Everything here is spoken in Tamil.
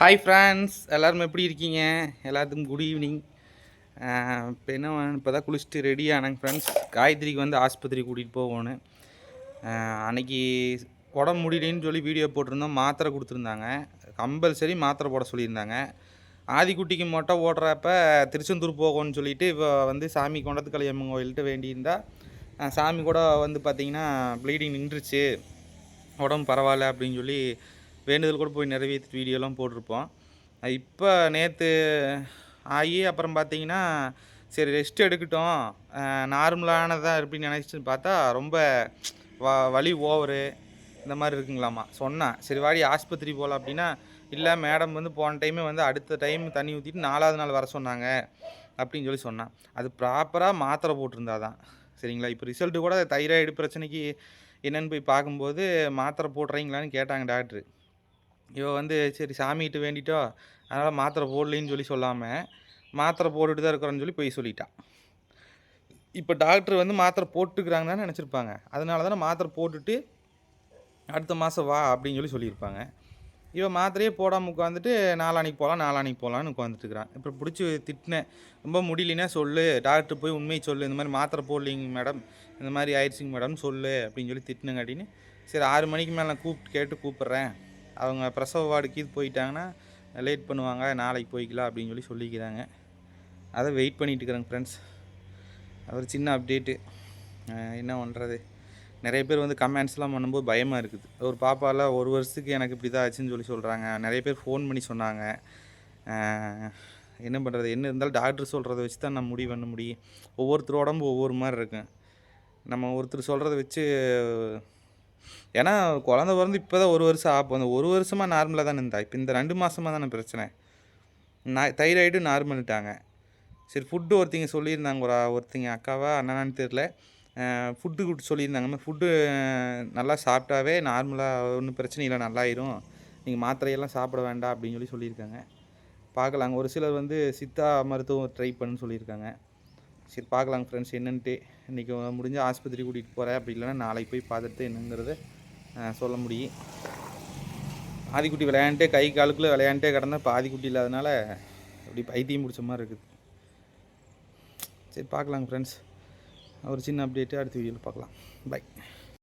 ஹாய் ஃப்ரெண்ட்ஸ் எல்லோரும் எப்படி இருக்கீங்க? எல்லாத்துக்கும் குட் ஈவினிங் இப்போ என்ன இப்போ தான் குளிச்சுட்டு ரெடி ஆனாங்க ஃப்ரெண்ட்ஸ் காயத்ரிக்கு வந்து ஆஸ்பத்திரி கூட்டிகிட்டு போகணும். அன்னைக்கு உடம்பு முடியலன்னு சொல்லி வீடியோ போட்டிருந்தோம். மாத்திரை கொடுத்துருந்தாங்க. கம்பல்சரி மாத்திரை போட சொல்லியிருந்தாங்க. ஆதிக்குட்டிக்கு மொட்டை ஓடுறப்ப திருச்செந்தூர் போகணும்னு சொல்லிட்டு இப்போ வந்து சாமி கொண்டத்து கலியம்மன் கோயில்கிட்ட வேண்டியிருந்தால் சாமி கூட வந்து பார்த்திங்கன்னா ப்ளீடிங் நின்றுச்சு. உடம்பு பரவாயில்ல அப்படின்னு சொல்லி வேண்டுதல் கூட போய் நிறைவேற்றிட்டு வீடியோலாம் போட்டிருப்போம். இப்போ நேற்று ஆகி அப்புறம் பார்த்தீங்கன்னா சரி ரெஸ்ட் எடுக்கட்டும். நார்மலானதாக இருப்பீன்னு நினச்சிட்டு பார்த்தா ரொம்ப வ வலி ஓவரு இந்த மாதிரி இருக்குங்களாமா. சொன்னேன். சரி வாடி ஆஸ்பத்திரி போகலாம் அப்படின்னா இல்லை மேடம் வந்து போன டைமே வந்து அடுத்த டைம் தண்ணி ஊற்றிட்டு நாலாவது நாள் வர சொன்னாங்க அப்படின்னு சொல்லி சொன்னான். அது ப்ராப்பராக மாத்திரை போட்டிருந்தா தான் சரிங்களா? இப்போ ரிசல்ட்டு கூட தைராய்டு பிரச்சனைக்கு என்னென்னு போய் பார்க்கும்போது மாத்திரை போடுறீங்களான்னு கேட்டாங்க டாக்டரு இவள் வந்து சரி சாமிகிட்ட வேண்டிட்டோ? அதனால் மாத்திரை போடலின்னு சொல்லி சொல்லாமல் மாத்திரை போட்டுட்டு தான் இருக்கிறோன்னு சொல்லி போய் சொல்லிட்டான் இப்போ டாக்டர் வந்து மாத்திரை போட்டுக்கிறாங்க தான் நினச்சிருப்பாங்க. அதனால தானே மாத்திரை போட்டுட்டு அடுத்த மாதம் வா அப்படின்னு சொல்லி சொல்லியிருப்பாங்க. இவன் மாத்திரையே போடாமல் உட்காந்துட்டு நாளானிக்கு போகலாம் நாளானிக்கு போகலான்னு உட்காந்துட்டுருக்கிறான் இப்போ பிடிச்சி திட்டினேன் ரொம்ப முடியலன்னா சொல்லு டாக்டர் போய் உண்மையை சொல்லு இந்த மாதிரி மாத்திரை போடலிங்க மேடம் இந்த மாதிரி ஆயிடுச்சிங்க மேடம் சொல்லு அப்படின்னு சொல்லி திட்டினுங்காட்டின்னு சரி ஆறு மணிக்கு மேலே நான் கூப்பிட்டு கேட்டு கூப்பிட்றேன். அவங்க பிரசவ வார்டுக்கு இது போயிட்டாங்கன்னா லேட் பண்ணுவாங்க நாளைக்கு போய்க்கலாம் அப்படின்னு சொல்லி சொல்லிக்கிறாங்க. அதை வெயிட் பண்ணிகிட்டு இருக்கிறேங்க ஃப்ரெண்ட்ஸ் ஒரு சின்ன அப்டேட்டு என்ன பண்ணுறது நிறைய பேர் வந்து கமெண்ட்ஸ்லாம் பண்ணும்போது பயமாக இருக்குது. ஒரு பாப்பாவில் ஒரு வருஷத்துக்கு எனக்கு இப்படி தான் ஆச்சுன்னு சொல்லி சொல்கிறாங்க நிறைய பேர் ஃபோன் பண்ணி சொன்னாங்க. என்ன பண்ணுறது என்ன இருந்தாலும் டாக்டர் சொல்கிறத வச்சு தான் நம்ம முடிவு பண்ண முடியும். ஒவ்வொருத்தர் உடம்பு ஒவ்வொரு மாதிரி இருக்கும். நம்ம ஒருத்தர் சொல்கிறத வச்சு ஏன்னா குழந்த பிறந்து இப்போ தான் ஒரு வருஷம் ஆகும் அந்த ஒரு வருஷமாக நார்மலாக தான் இருந்தா. இப்போ இந்த ரெண்டு மாதமாக தானே பிரச்சனை. நான் தைராய்டு நார்மல்ட்டாங்க சரி ஃபுட்டு ஒருத்தங்க சொல்லியிருந்தாங்க ஒரு ஒருத்தங்க அக்காவா அண்ணனான்னு தெரில ஃபுட்டு கொடுத்து சொல்லியிருந்தாங்க. ஃபுட்டு நல்லா சாப்பிட்டாவே நார்மலாக ஒன்றும் பிரச்சனை இல்லை நல்லாயிரும். நீங்கள் மாத்திரையெல்லாம் சாப்பிட வேண்டாம் அப்படின்னு சொல்லி சொல்லியிருக்காங்க. பார்க்கலாங்க. ஒரு சிலர் வந்து சித்தா மருத்துவம் ட்ரை பண்ணுன்னு சொல்லியிருக்காங்க. சரி பார்க்கலாங்க ஃப்ரெண்ட்ஸ் என்னென்ட்டு. இன்றைக்கி முடிஞ்ச ஆஸ்பத்திரி கூட்டிகிட்டு போகிறேன் அப்படி இல்லைன்னா நாளைக்கு போய் பார்த்துட்டு என்னங்கிறத சொல்ல முடியும். ஆதிக்குட்டி விளையாண்டே கை காலுக்குள்ளே விளையாண்டே கிடந்தா இப்போ ஆதிக்குட்டி இல்லாதனால அப்படி பைத்தியம் பிடிச்ச மாதிரி இருக்குது. சரி பார்க்கலாங்க ஃப்ரெண்ட்ஸ் ஒரு சின்ன அப்டேட்டு அடுத்த வீடியோவில் பார்க்கலாம். பை